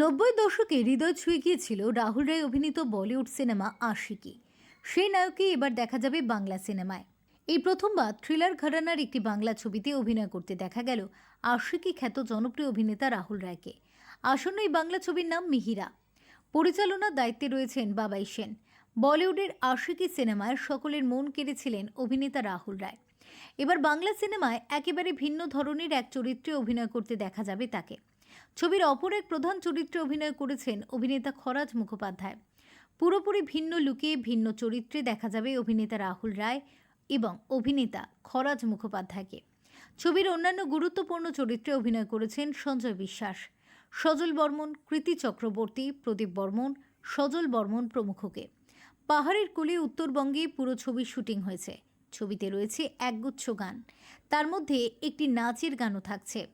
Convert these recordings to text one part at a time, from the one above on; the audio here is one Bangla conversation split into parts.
নব্বই দশকে হৃদয় ছুঁয়ে গিয়েছিল রাহুল রায় অভিনীত বলিউড সিনেমা আশিকি। সেই নায়ককে এবার দেখা যাবে বাংলা সিনেমায়। এই প্রথমবার থ্রিলার ঘরানার একটি বাংলা ছবিতে অভিনয় করতে দেখা গেল আশিকি খ্যাত জনপ্রিয় অভিনেতা রাহুল রায়কে। আসন্ন এই বাংলা ছবির নাম মিহিরা। পরিচালনার দায়িত্বে রয়েছেন বাবাই সেন। বলিউডের আশিকি সিনেমায় সকলের মন কেড়েছিলেন অভিনেতা রাহুল রায়। এবার বাংলা সিনেমায় একেবারে ভিন্ন ধরনের এক চরিত্রে অভিনয় করতে দেখা যাবে তাকে। ছবির অপর এক প্রধান চরিত্রে অভিনয় করেছেন অভিনেতা খরাজ মুখোপাধ্যায়। পুরোপুরি ভিন্ন লুকে, ভিন্ন চরিত্রে দেখা যাবে অভিনেতা রাহুল রায় এবং অভিনেতা খরাজ মুখোপাধ্যায়কে। ছবির অন্যান্য গুরুত্বপূর্ণ চরিত্রে অভিনয় করেছেন সঞ্জয় বিশ্বাস, সজল বর্মন, কৃতি চক্রবর্তী, প্রদীপ বর্মন, সজল বর্মন প্রমুখকে। পাহাড়ের কোলে উত্তরবঙ্গে পুরো ছবির শুটিং হয়েছে। ছবিতে রয়েছে একগুচ্ছ গান। তার মধ্যে একটি নাচের গানও থাকছে।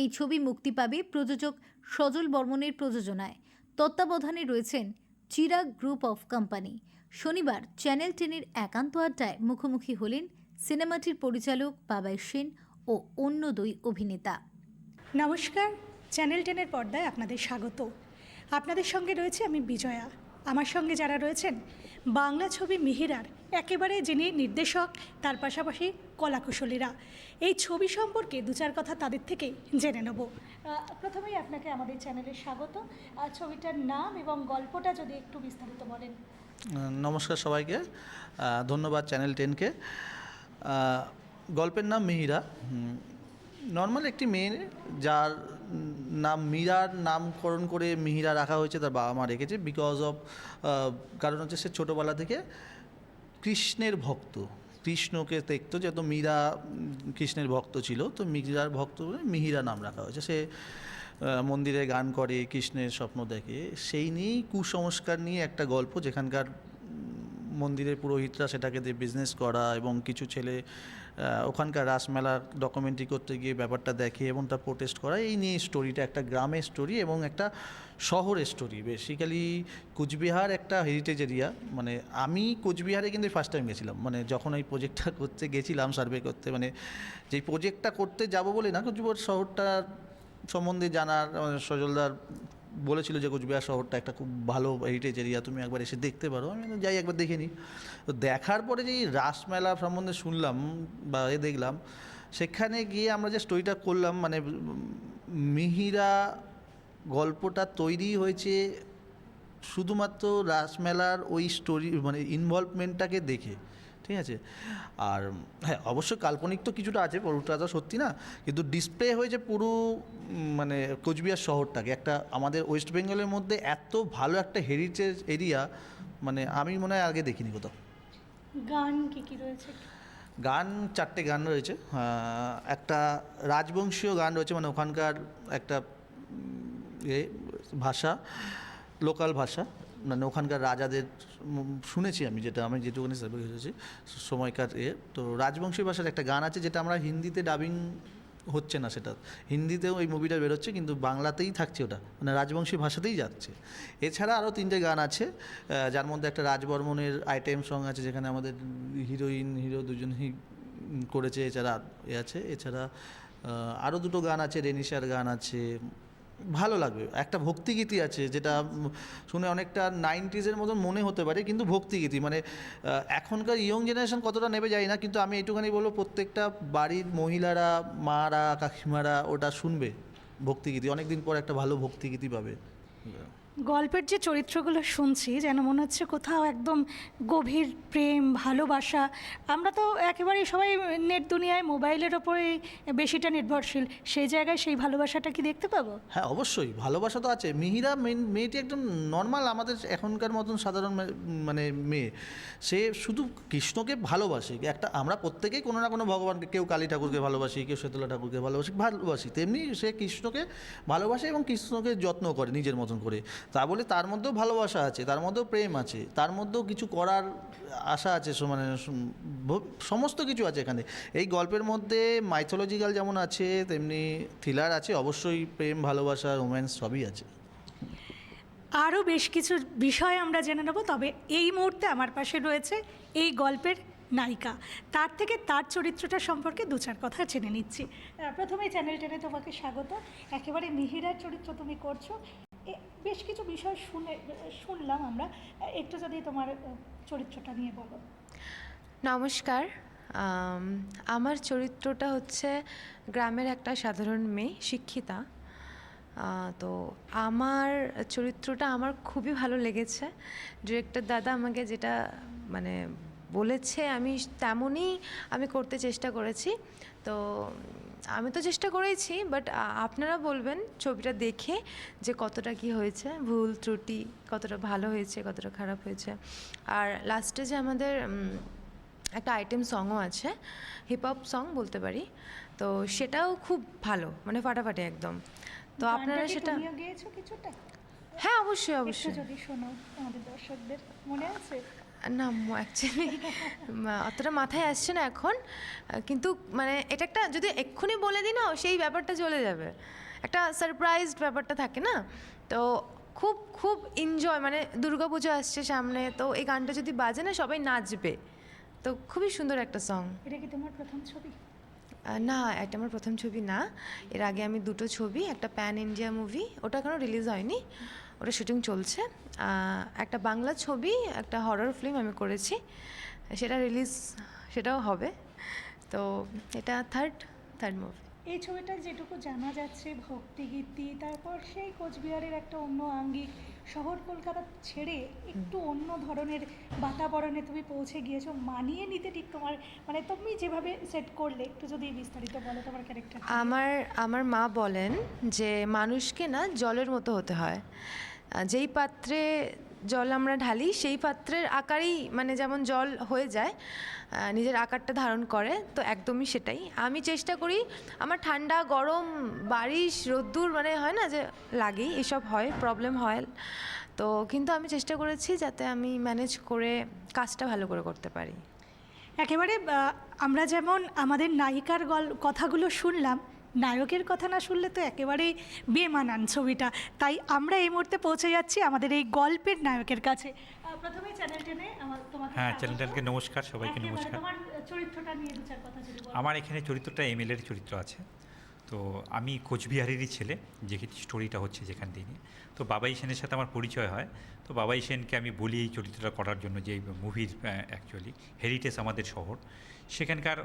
এই ছবি মুক্তি পাবে প্রযোজক সজল বর্মনের প্রযোজনায়। তত্ত্বাবধানে রয়েছেন চিরাগ গ্রুপ অফ কোম্পানি। শনিবার চ্যানেল টেনের একান্ত আড্ডায় মুখোমুখি হলেন সিনেমাটির পরিচালক বাবাই সেন ও অন্য দুই অভিনেতা। নমস্কার, চ্যানেল টেনের পর্দায় আপনাদের স্বাগত। আপনাদের সঙ্গে রয়েছে আমি বিজয়া। আমার সঙ্গে যারা রয়েছেন বাংলা ছবি মিহিরার একেবারে যিনি নির্দেশক, তার পাশাপাশি কলাকুশলীরা। এই ছবি সম্পর্কে দু চার কথা তাদের থেকেই জেনে নেব। প্রথমেই আপনাকে আমাদের চ্যানেলে স্বাগত। ছবিটার নাম এবং গল্পটা যদি একটু বিস্তারিত বলেন। নমস্কার সবাইকে। ধন্যবাদ চ্যানেল টেনকে। গল্পের নাম মিহিরা। নর্মাল একটি মেয়ে যার নাম মীরার নামকরণ করে মিহিরা রাখা হয়েছে, তার বাবা মা রেখেছে বিকজ অফ কারণ হচ্ছে সে ছোটোবেলা থেকে কৃষ্ণের ভক্ত। কৃষ্ণকে দেখতো যেহেতু মীরা কৃষ্ণের ভক্ত ছিল, তো মীরার ভক্ত মিহিরা নাম রাখা হয়েছে। সে মন্দিরে গান করে, কৃষ্ণের স্বপ্ন দেখে। সেই নিয়েই কুসংস্কার নিয়ে একটা গল্প যেখানকার মন্দিরের পুরোহিতরা সেটাকে দিয়ে বিজনেস করা এবং কিছু ছেলে ওখানকার রাসমেলা ডকুমেন্টারি করতে গিয়ে ব্যাপারটা দেখে এবং তা প্রোটেস্ট করা, এই নিয়ে স্টোরিটা একটা গ্রামের স্টোরি এবং একটা শহরের স্টোরি বেসিক্যালি কুচবিহার একটা হেরিটেজ এরিয়া মানে আমি কুচবিহারে কিন্তু ফার্স্ট টাইম গেছিলাম। মানে যখন এই প্রজেক্টটা করতে গেছিলাম সার্ভে করতে মানে যেই প্রজেক্টটা করতে যাব বলে না, কুচবিহার শহরটা সম্বন্ধে জানার সজলদার বলেছিল যে কোচবিহার শহরটা একটা খুব ভালো হেরিটেজ এরিয়া তুমি একবার এসে দেখতে পারো। আমি যাই, একবার দেখে নিই তো দেখার পরে যে রাসমেলা সম্বন্ধে শুনলাম বা এ দেখলাম, সেখানে গিয়ে আমরা যে স্টোরিটা করলাম মানে মিহিরা গল্পটা তৈরি হয়েছে শুধুমাত্র রাসমেলার ওই স্টোরি মানে ইনভলভমেন্টটাকে দেখে। ঠিক আছে? আর হ্যাঁ অবশ্য কাল্পনিক তো কিছুটা আছে পুরোটা তো সত্যি না কিন্তু ডিসপ্লে হয়েছে পুরো মানে কোচবিহার শহরটাকে একটা আমাদের ওয়েস্ট বেঙ্গলের মধ্যে এত ভালো একটা হেরিটেজ এরিয়া মানে আমি মনে হয় আগে দেখিনি কোথাও। গান কি কি রয়েছে? গান চারটে গান রয়েছে একটা রাজবংশীয় গান রয়েছে মানে ওখানকার একটা ভাষা লোকাল ভাষা। মানে ওখানকার রাজাদের শুনেছি আমি যেটা আমি যেটুকুনি সার্ভে করেছি সময়কার এ। তো রাজবংশী ভাষার একটা গান আছে যেটা আমরা হিন্দিতে ডাবিং হচ্ছে না সেটা। হিন্দিতেও এই মুভিটা বেরোচ্ছে কিন্তু বাংলাতেই থাকছে ওটা। মানে রাজবংশী ভাষাতেই যাচ্ছে। এছাড়া আরও তিনটে গান আছে যার মধ্যে একটা রাজবর্মনের আইটেম সং আছে যেখানে আমাদের হিরোইন হিরো দুজনেই উম, করেছে এছাড়া এ আছে। এছাড়া আরও দুটো গান আছে রেনিশার গান আছে ভালো লাগবে। একটা ভক্তিগীতি আছে যেটা শুনে অনেকটা নাইনটিজের মতন মনে হতে পারে, কিন্তু ভক্তিগীতি। মানে এখনকার ইয়ং জেনারেশন কতটা নেবে যায় না, কিন্তু আমি এইটুখানি বলব প্রত্যেকটা বাড়ির মহিলারা, মারা, কাকিমারা ওটা শুনবে ভক্তিগীতি। অনেকদিন পর একটা ভালো ভক্তিগীতি পাবে। গল্পের যে চরিত্রগুলো শুনছি, যেন মনে হচ্ছে কোথাও একদম গভীর প্রেম, ভালোবাসা, আমরা তো একেবারেই সবাই নেট দুনিয়ায় মোবাইলের ওপরেই বেশিটা নির্ভরশীল। সেই জায়গায় সেই ভালোবাসাটা কি দেখতে পাবো? হ্যাঁ অবশ্যই। ভালোবাসা তো আছে। মিহিরা মেয়েটি একদম নর্মাল আমাদের এখনকার মতন সাধারণ মানে মেয়ে। সে শুধু কৃষ্ণকে ভালোবাসে। একটা আমরা প্রত্যেকেই কোনো না কোনো ভগবানকে, কেউ কালী ঠাকুরকে ভালোবাসি, কেউ শীতলা ঠাকুরকে ভালোবাসি ভালোবাসি। তেমনি সে কৃষ্ণকে ভালোবাসে এবং কৃষ্ণকে যত্ন করে নিজের মতন করে। তা বলে তার মধ্যেও ভালোবাসা আছে, তার মধ্যেও প্রেম আছে, তার মধ্যেও কিছু করার আশা আছে মানে সমস্ত কিছু আছে এখানে। এই গল্পের মধ্যে মাইথোলজিক্যাল যেমন আছে, তেমনি থ্রিলার আছে, অবশ্যই প্রেম, ভালোবাসা রোম্যান্স সবই আছে। আরও বেশ কিছু বিষয় আমরা জেনে নেব, তবে এই মুহূর্তে আমার পাশে রয়েছে এই গল্পের নায়িকা। তার থেকে তার চরিত্রটা সম্পর্কে দু চার কথা জেনে নিচ্ছি। প্রথমেই চ্যানেল টেনে তোমাকে স্বাগত। একেবারে মিহিরার চরিত্র তুমি করছ। বেশ কিছু বিষয় শুনে, শুনলাম আমরা। একটু যদি তোমার চরিত্রটা নিয়ে বলো। নমস্কার। আমার চরিত্রটা হচ্ছে গ্রামের একটা সাধারণ মেয়ে, শিক্ষিতা। তো আমার চরিত্রটা আমার খুবই ভালো লেগেছে। ডিরেক্টর দাদা আমাকে যেটা মানে বলেছে, আমি তেমনই আমি করতে চেষ্টা করেছি। তো আমি তো চেষ্টা করেছি বাট আপনারা বলবেন ছবিটা দেখে যে কতটা কি হয়েছে ভুল ত্রুটি কতটা ভালো হয়েছে কতটা খারাপ হয়েছে। আর লাস্টে যে আমাদের একটা আইটেম সংও আছে হিপ হপ সং বলতে পারি তো সেটাও খুব ভালো মানে ফাটাফাটি একদম। তো আপনারা সেটা হ্যাঁ অবশ্যই অবশ্যই। যদি শোনো আমাদের দর্শকদের মনে আছে? না অ্যাকচুয়ালি অতটা মাথায় আসছে না এখন। কিন্তু মানে এটা একটা যদি এক্ষুনি বলে দিই না সেই ব্যাপারটা চলে যাবে। একটা সারপ্রাইজড ব্যাপারটা থাকে না? তো খুব খুব এনজয় মানে দুর্গাপুজো আসছে সামনে তো এই গানটা যদি বাজে না সবাই নাচবে। তো খুবই সুন্দর একটা সং এটা কি তোমার প্রথম ছবি? না এটা আমার প্রথম ছবি না। এর আগে আমি দুটো ছবি একটা প্যান ইন্ডিয়া মুভি ওটা এখনও রিলিজ হয়নি। ওটা শুটিং চলছে। একটা বাংলা ছবি, একটা হরর ফিল্ম আমি করেছি। সেটা রিলিজ সেটাও হবে। তো এটা থার্ড থার্ড মুভি এই ছবিটা যেটুকু জানা যাচ্ছে ভক্তিগীতি, তারপর সেই কোচবিহারের একটা অন্য আঙ্গিক। শহর কলকাতা ছেড়ে একটু অন্য ধরনের বাতাবরণে তুমি পৌঁছে গিয়েছো, মানিয়ে নিতে ঠিক তোমার মানে তুমি যেভাবে সেট করলে, একটু যদি বিস্তারিত বলো তোমার ক্যারেক্টার আমার আমার মা বলেন যে মানুষকে না জলের মতো হতে হয়। যেই পাত্রে জল আমরা ঢালি, সেই পাত্রের আকারেই মানে যেমন জল হয়ে যায় নিজের আকারটা ধারণ করে, তো একদমই সেটাই। আমি চেষ্টা করি, আমার ঠান্ডা, গরম, বারিশ, রোদ্দুর মানে হয় না যে লাগেই, এসব হয় প্রবলেম হয়। তো কিন্তু আমি চেষ্টা করেছি যাতে আমি ম্যানেজ করে কাজটা ভালো করে করতে পারি। একেবারে আমরা যেমন আমাদের নায়িকার গল, কথাগুলো শুনলাম নায়কের কথা না শুনলে তো একেবারেই বেমানান ছবিটা। তাই আমরা এই মুহূর্তে পৌঁছে যাচ্ছি আমাদের এই গল্পের নায়কের কাছে। প্রথমে চ্যানেল টেনে তোমাকে হ্যাঁ। চ্যানেলটাকে নমস্কার সবাইকে নমস্কার। চরিত্রটা নিয়ে কথা আমার এখানে চরিত্রটা এমএলএর চরিত্র আছে। তো আমি কোচবিহারেরই ছেলে যে স্টোরিটা হচ্ছে যেখান থেকে তো বাবাই সেনের সাথে আমার পরিচয় হয়। তো বাবাই সেনকে আমি বলি এই চরিত্রটা করার জন্য যে মুভির অ্যাকচুয়ালি হেরিটেজ আমাদের শহর। সেখানকার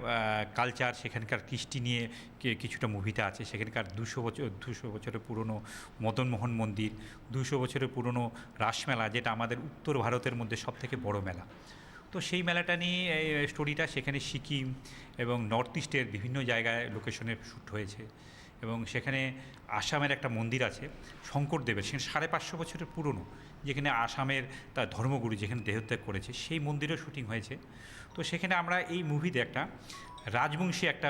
কালচার সেখানকার কৃষ্টি নিয়ে কিছুটা মুভিতে আছে। সেখানকার দুশো বছর, দুশো বছরের পুরনো মদনমোহন মন্দির, দুশো বছরের পুরনো রাসমেলা, যেটা আমাদের উত্তর ভারতের মধ্যে সবথেকে বড় মেলা। তো সেই মেলাটা নিয়ে স্টোরিটা সেখানে সিকিম এবং নর্থ ইস্টের বিভিন্ন জায়গায় লোকেশনে শ্যুট হয়েছে। এবং সেখানে আসামের একটা মন্দির আছে, শঙ্করদেবের, সেখানে সাড়ে পাঁচশো বছরের পুরনো, যেখানে আসামের তার ধর্মগুরু যেখানে দেহত্যাগ করেছে, সেই মন্দিরেও শুটিং হয়েছে। তো সেখানে আমরা এই মুভিতে একটা রাজবংশী একটা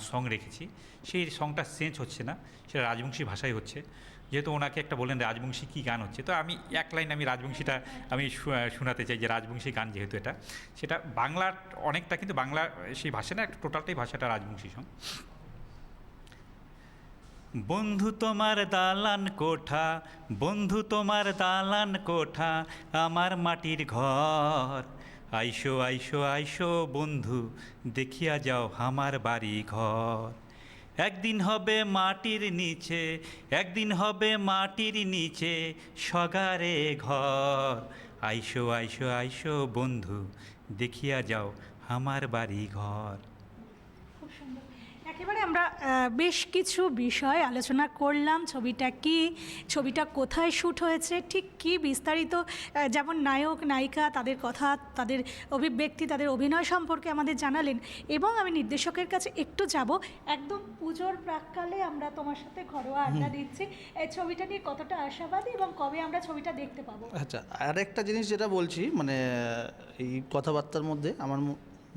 সং রেখেছি। সেই সংটা চেঞ্জ হচ্ছে না, সেটা রাজবংশী ভাষাই হচ্ছে। যেহেতু ওনাকে একটা বললেন রাজবংশী কী গান হচ্ছে, তো আমি এক লাইন আমি রাজবংশীটা আমি শোনাতে চাই যে রাজবংশী গান যেহেতু এটা, সেটা বাংলার অনেকটা কিন্তু বাংলা সেই ভাষা না টোটালটাই ভাষাটা রাজবংশী সং। বন্ধু তোমার দালান কোঠা, বন্ধু তোমার দালান কোঠা, আমার মাটির ঘর। আইসো আইসো আইসো বন্ধু, দেখিয়া যাও আমার বাড়ি ঘর একদিন হবে মাটির নিচে, একদিন হবে মাটির নিচে সগারে ঘর। আইসো আইসো আইসো বন্ধু, দেখিয়া যাও আমার বাড়ি ঘর একেবারে আমরা বেশ কিছু বিষয় আলোচনা করলাম। ছবিটা কি? ছবিটা কোথায় শ্যুট হয়েছে? ঠিক কি বিস্তারিত যেমন নায়ক নায়িকা তাদের কথা তাদের অভিব্যক্তি তাদের অভিনয় সম্পর্কে আমাদের জানালেন এবং আমি নির্দেশকের কাছে একটু যাব। একদম পুজোর প্রাককালে আমরা তোমার সাথে ঘরোয়া আড্ডা দিচ্ছি। এই ছবিটা নিয়ে কতটা আশাবাদী এবং কবে আমরা ছবিটা দেখতে পাবো? আচ্ছা আর একটা জিনিস যেটা বলছি মানে এই কথাবার্তার মধ্যে আমার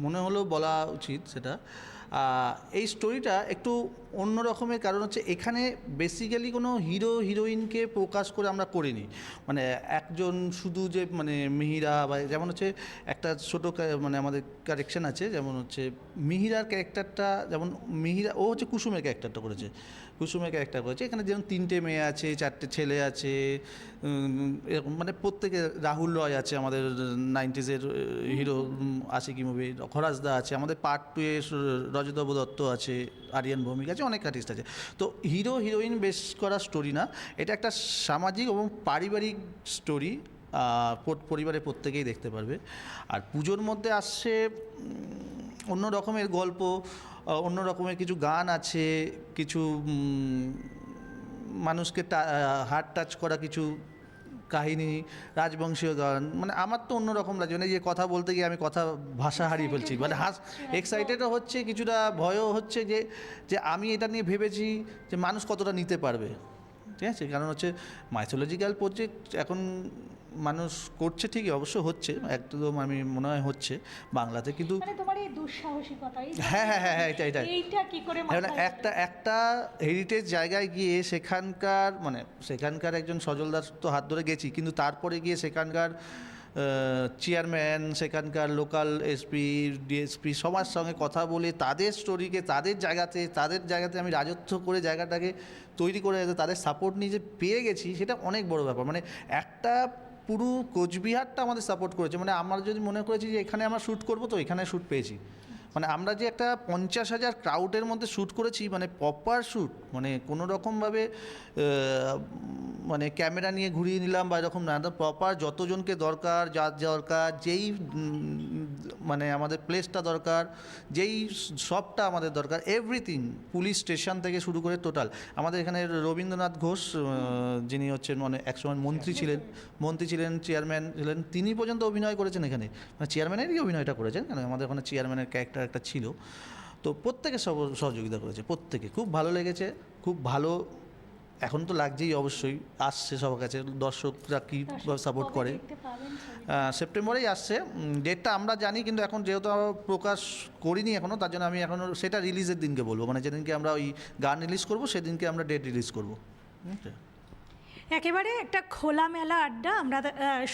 মনে হলো বলা উচিত সেটা এই স্টোরিটা একটু অন্য রকমের কারণ হচ্ছে এখানে বেসিক্যালি কোনো হিরো হিরোইনকে প্রকাশ করে আমরা করিনি। মানে একজন শুধু যে মানে মিহিরা বা যেমন হচ্ছে একটা ছোটো মানে আমাদের কারেকশন আছে যেমন হচ্ছে মিহিরার ক্যারেক্টারটা যেমন মিহিরা ও হচ্ছে কুসুমের ক্যারেক্টারটা করেছে। কুসুমের ক্যারেক্টার করেছে। এখানে যেমন তিনটে মেয়ে আছে চারটে ছেলে আছে এরকম মানে প্রত্যেকে রাহুল রয় আছে আমাদের নাইনটিজের হিরো আশিকি মুভি খরাজদা আছে আমাদের পার্ট টু এ রজতবাবু দত্ত আছে আরিয়ান ভৌমিক আছে। আছে, অনেক আর্টিস্ট আছে। তো হিরো হিরোইন বেশ করা স্টোরি না, এটা একটা সামাজিক এবং পারিবারিক স্টোরি পরিবারের প্রত্যেকেই দেখতে পারবে। আর পুজোর মধ্যে আসছে অন্য রকমের গল্প অন্য রকমের কিছু গান আছে, কিছু মানুষকে হার্ট টাচ করা কিছু কাহিনী রাজবংশীয় গান মানে আমার তো অন্যরকম লাগছে। মানে যে কথা বলতে গিয়ে আমি কথা ভাষা হারিয়ে ফেলছি। মানে হাস এক্সাইটেডও হচ্ছে কিছুটা ভয়ও হচ্ছে যে যে আমি এটা নিয়ে ভেবেছি যে মানুষ কতটা নিতে পারবে। ঠিক আছে? কারণ হচ্ছে মাইথোলজিক্যাল প্রজেক্ট এখন মানুষ করছে ঠিকই অবশ্য হচ্ছে একদম আমি মনে হয় হচ্ছে বাংলাতে কিন্তু মানে হ্যাঁ হ্যাঁ হ্যাঁ হ্যাঁ এটা এটা এইটা কি করে হ্যাঁ, মানে একটা একটা হেরিটেজ জায়গায় গিয়ে সেখানকার মানে সেখানকার একজন সজলদার তো হাত ধরে গেছি কিন্তু তারপরে গিয়ে সেখানকার চেয়ারম্যান সেখানকার লোকাল এসপি ডিএসপি সবার সঙ্গে কথা বলে তাদের স্টোরিকে তাদের জায়গাতে তাদের জায়গাতে আমি রাজত্ব করে জায়গাটাকে তৈরি করে তাদের সাপোর্ট নিয়ে যে পেয়ে গেছি সেটা অনেক বড় ব্যাপার। মানে একটা পুরো কোচবিহারটা আমাদের সাপোর্ট করেছে। মানে আমরা যদি মনে করেছি যে এখানে আমরা শ্যুট করব, তো এখানে শ্যুট পেয়েছি। মানে আমরা যে একটা পঞ্চাশ হাজার ক্রাউডের মধ্যে শ্যুট করেছি মানে প্রপার শ্যুট মানে কোনো রকমভাবে মানে ক্যামেরা নিয়ে ঘুরিয়ে নিলাম বা এরকম না প্রপার যতজনকে দরকার, যার দরকার, যেই মানে আমাদের প্লেসটা দরকার যেই সবটা আমাদের দরকার এভরিথিং পুলিশ স্টেশন থেকে শুরু করে টোটাল আমাদের এখানে রবীন্দ্রনাথ ঘোষ যিনি হচ্ছেন মানে একসময় মন্ত্রী ছিলেন মন্ত্রী ছিলেন চেয়ারম্যান ছিলেন তিনি পর্যন্ত অভিনয় করেছেন এখানে। মানে চেয়ারম্যানেরই অভিনয়টা করেছেন কারণ আমাদের ওখানে চেয়ারম্যানের ক্যারেক্টার একটা ছিল। তো প্রত্যেকে সহ- সহযোগিতা করেছে প্রত্যেকে। খুব ভালো লেগেছে খুব ভালো এখন তো লাগছেই অবশ্যই আসছে সবার কাছে দর্শকরা কী সাপোর্ট করে। সেপ্টেম্বরেই আসছে ডেটটা আমরা জানি কিন্তু এখন যেহেতু প্রকাশ করিনি এখনও তার জন্য আমি এখনও সেটা রিলিজের দিনকে বলব মানে যেদিনকে আমরা ওই গান রিলিজ করব সেদিনকে আমরা ডেট রিলিজ করব? একেবারে একটা খোলামেলা আড্ডা আমরা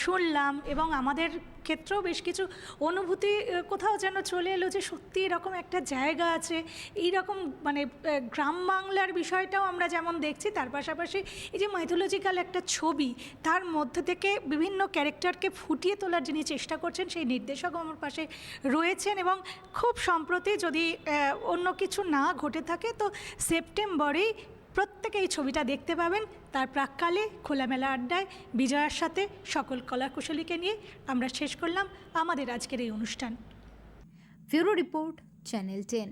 শুনলাম এবং আমাদের ক্ষেত্রেও বেশ কিছু অনুভূতি কোথাও যেন চলে এলো যে সত্যি এরকম একটা জায়গা আছে। এইরকম মানে গ্রাম বাংলার বিষয়টাও আমরা যেমন দেখছি, তার পাশাপাশি এই যে মাইথোলজিক্যাল একটা ছবি, তার মধ্যে থেকে বিভিন্ন ক্যারেক্টারকে ফুটিয়ে তোলার যিনি চেষ্টা করছেন, সেই নির্দেশক আমার পাশে রয়েছেন এবং খুব সম্প্রতি যদি অন্য কিছু না ঘটে থাকে, তো সেপ্টেম্বরেই প্রত্যেকে এই ছবিটা দেখতে পাবেন। তার প্রাককালে খোলামেলা আড্ডায় বিজয়ার সাথে সকল কলাকুশলীকে নিয়ে আমরা শেষ করলাম আমাদের আজকের এই অনুষ্ঠান। Bureau report, channel ten.